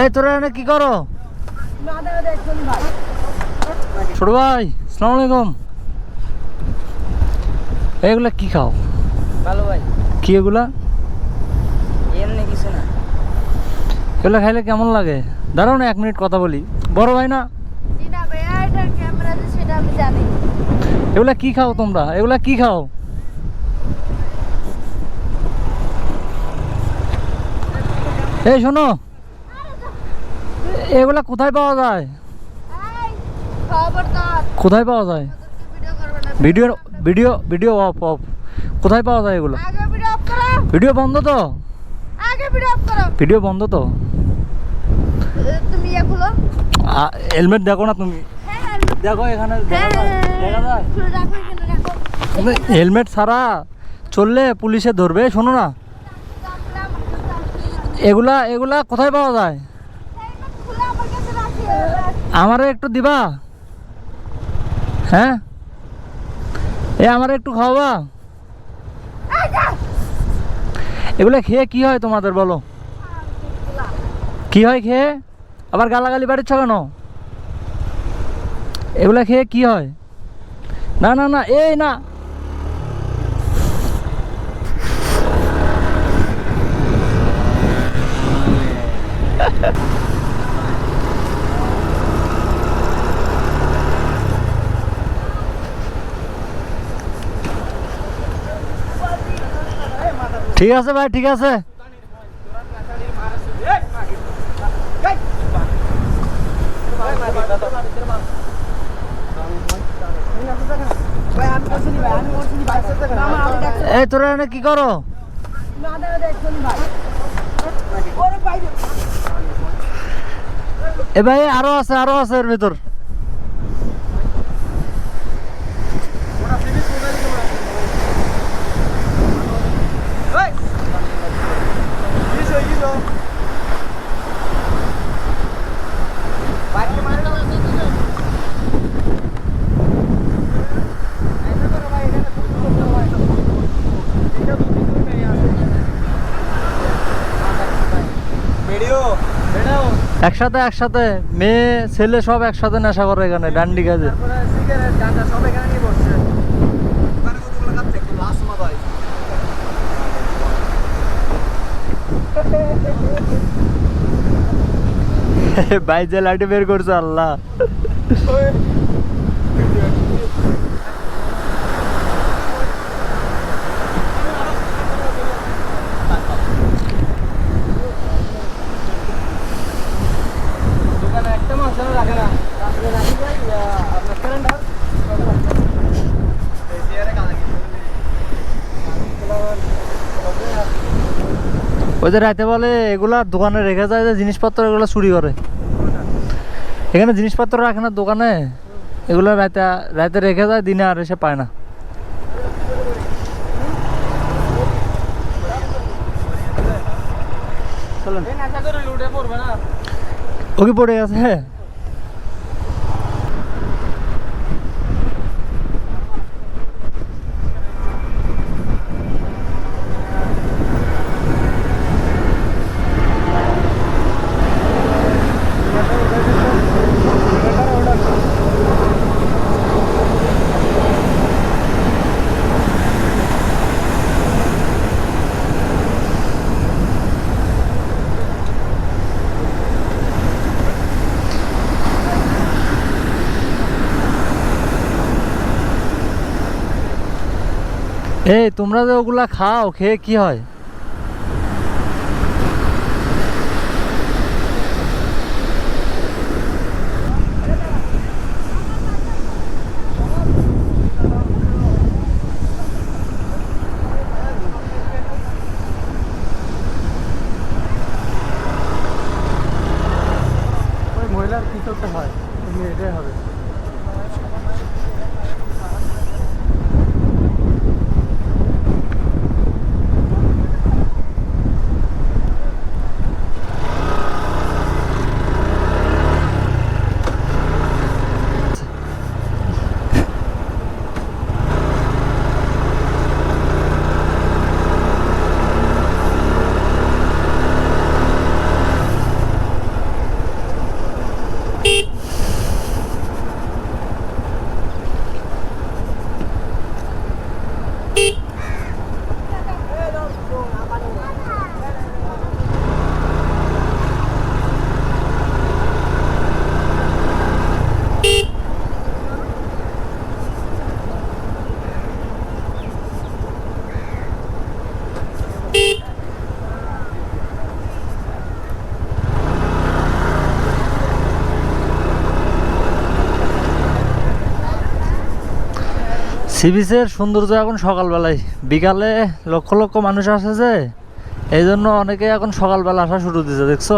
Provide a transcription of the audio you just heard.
এই তোরা এখানে কি করো? ছোট ভাই সালাম আলাইকুম। এগুলা কি খাও? ভালো ভাই। কি এগুলা? এমনি কিছু না। এগুলা খাইলে কেমন লাগে? দাঁড়াও না এক মিনিট কথা বলি। বড় ভাই না? এগুলা কি খাও তোমরা? এগুলা কি খাও? এই শোনো। এগুলা কোথায় পাওয়া যায়? কোথায় পাওয়া যায়? Video video video off off কোথায় পাওয়া যায় এগুলো? ভিডিও বন্ধ তো? ভিডিও বন্ধ তো? তুমি ইয়ে হেলমেট দেখো না তুমি? হ্যাঁ হ্যাঁ দেখো এখানে হ্যাঁ দেখা যায় দেখা যায়। খুলে রাখো এখানে রাখো তুমি হেলমেট ছাড়া চললে পুলিশে ধরবে শোনো না? এগুলা এগুলা কোথায় পাওয়া যায়? আমার একটু দিবা? হ্যাঁ? এ, আমারে একটু খাওয়াবা? এই যা এগুলা খেয়ে কি হয় তোমাদের, বলো? কি হয় খেয়ে? আবার গালাগালি বাড়িচ্ছ কেন? এগুলা খেয়ে কি হয়? না না না, এই না। ঠিক আছে ভাই, ঠিক আছে। এই তোরা এখানে কি করো? এ ভাই, আরও আছে আরও আছে এর ভিতর। একসাথে একসাথে। মেয়ে, ছেলে সব একসাথে নেশা করে এখানে, ডান্ডি কাজে যে লাঠি বের করছে, আল্লাহ দোকানে একটা মাছ রাখে না রাখলে রাখি ভাই আপনার সিলিন্ডার ওই যে রাতে বলে এগুলা দোকানে রেখে যায় যে জিনিসপত্র এগুলো চুরি করে। এখানে জিনিসপত্র রাখে না দোকানে এগুলো রাতে রাতে রেখে যায় দিনে আর এসে পায় না। ও কি পড়ে গেছে এই তোমরা যে ওগুলা খাও খেয়ে কি হয়? মহিলার কিছু হয়? এটাই হবে। সি বিচের সৌন্দর্য এখন সকালবেলায়। বিকালে লক্ষ লক্ষ মানুষ আসে যে এই জন্য অনেকে এখন সকালবেলা আসা শুরু দিয়েছে দেখছ?